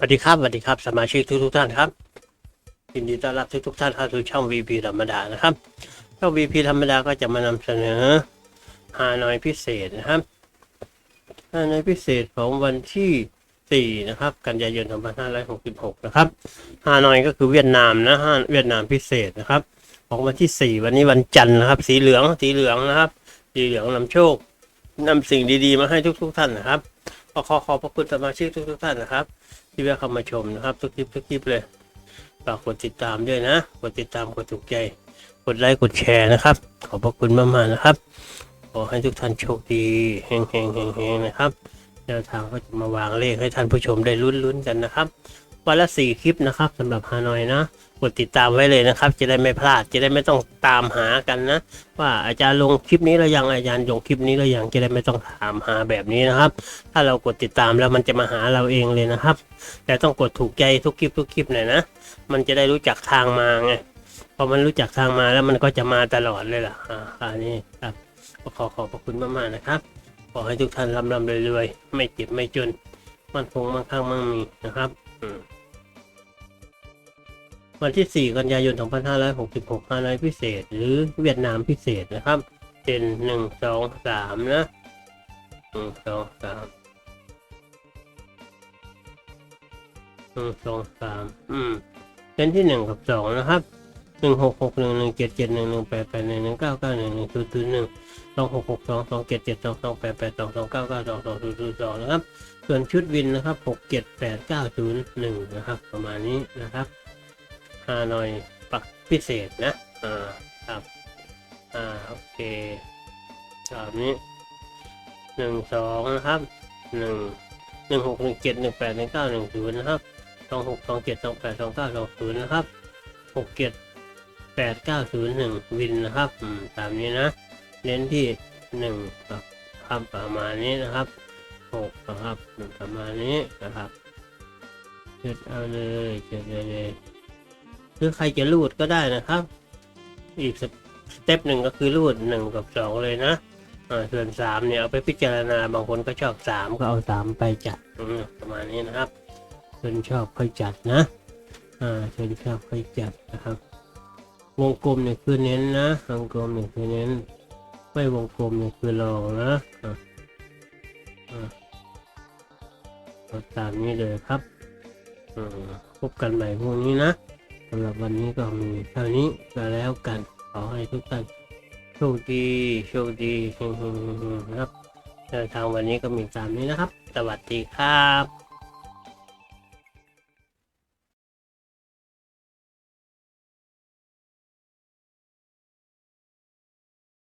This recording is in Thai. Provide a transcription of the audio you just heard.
สวัสดีครับสวัสดีครับ สมาชิกทุกทุกท่านครับยินดีต้อนรับทุกทุกท่านเข้าสู่ช่อง VP ธรรมดานะครับช่อง VP ธรรมดาก็จะมานำเสนอฮานอยพิเศษนะครับฮานอยพิเศษของวันที่ 4 นะครับ กันยายน 2566 นะครับฮานอยก็คือเวียดนามนะฮานเวียดนามพิเศษนะครับ ของวันที่ 4 วันนี้วันจันทร์นะครับ สีเหลืองสีเหลืองนะครับ สีเหลืองนำโชคนำสิ่งดีๆ มาให้ทุก ๆ ท่านนะครับ ก็ขอขอบพระคุณสมาชิกทุกๆท่านนะครับ ที่แวะเข้ามาชมนะครับ ทุกคลิปทุกคลิปเลยฝากกดติดตามด้วยนะกดติดตามกดถูกใจ กดไลค์กดแชร์นะครับ ขอบพระคุณมากๆนะครับ ขอให้ทุกท่านโชคดีเฮงเฮงเฮงเฮงนะครับแนวทางก็จะมาวางเลขให้ท่านผู้ชมได้ลุ้นๆกันนะครับ วันละสี่คลิปนะครับสำหรับฮานอยนะกดติดตามไว้เลยนะครับ จะได้ไม่พลาดจะได้ไม่ต้องตามหากันนะ ว่าอาจารย์ลงคลิปนี้แล้วยังอาจารย์ลงคลิปนี้แล้วยังจะได้ไม่ต้องถามหาแบบนี้นะครับ ถ้าเรากดติดตามแล้วมันจะมาหาเราเองเลยนะครับ แต่ต้องกดถูกใจทุกคลิปทุกคลิปหน่อยนะมันจะได้รู้จักทางมาไงพอมันรู้จักทางมาแล้วมันก็จะมาตลอดเลยล่ะอ่าอันนี้ครับขอขอบพระคุณมากๆนะครับขอให้ทุกท่านร่ำรำรวยๆไม่เจ็บไม่จนมันคงมั่งคั่งมั่งมีนะครับ อืม วันที่ 4 กันยายน 2566ฮานอยพิเศษ หรือเวียดนามพิเศษนะครับ เป็นหนึ่งสองสามนะหนึ่งสองสามหนึ่งสองสามอืม เป็นที่หนึ่งกับสองนะครับหนึ่งหกหกหนึ่งหนึ่งเจ็ดเจ็ดหนึ่งหนึ่งแปดแปดหนึ่งหนึ่งเก้าเก้าหนึ่งหนึ่งศูนย์ศูนย์หนึ่งสองหกหกสองสองเจ็ดเจ็ดสองสองแปดแปดสองสองเก้าเก้าสองสองศูนย์ศูนย์สองนะครับ ส่วนชุดวินนะครับหกเจ็ดแปดเก้าศูนย์หนึ่งนะครับ ประมาณนี้นะครับ ฮานอยปักพิเศษนะอ่าครับอ่าโอเคตามนี้หนึ่งสองนะครับหนึ่งหนึ่งหกหนึ่งเจ็ดหนึ่งแปดหนึ่งเก้าหนึ่งศูนย์นะครับสองหกสองเจ็ดสองแปดสองเก้าสองศูนย์นะครับหกเจ็ดแปดเก้าศูนย์หนึ่งวินนะครับอืมตามนี้นะเน้นที่หนึ่งกับประมาณนี้นะครับหกนะครับประมาณนี้นะครับเจ็ดเอาเลยเจ็ดเลยเลย หรือใครจะรูดก็ได้นะครับ อีกสเต็ปหนึ่งก็คือรูดหนึ่งกับสองเลยนะอ่าส่วนสามเนี่ยเอาไปพิจารณาบางคนก็ชอบสามก็เอาสามไปจัดประมาณนี้นะครับชนชอบค่อยจัดนะอ่าชนชอบค่อยจัดนะครับ วงกลมเนี่ยคือเน้นนะวงกลมเนี่ยคือเน้น ไม่วงกลมเนี่ยคือรองนะอ่าตามนี้เลยครับอืมพบกันใหม่พรุ่งนี้นะ สำหรับวันนี้ก็มีเท่านี้ก็แล้วกันขอให้ทุกท่านโชคดีโชคดีนะครับแนทางวันนี้ก็มีตามนี้นะครับ สวัสดีครับ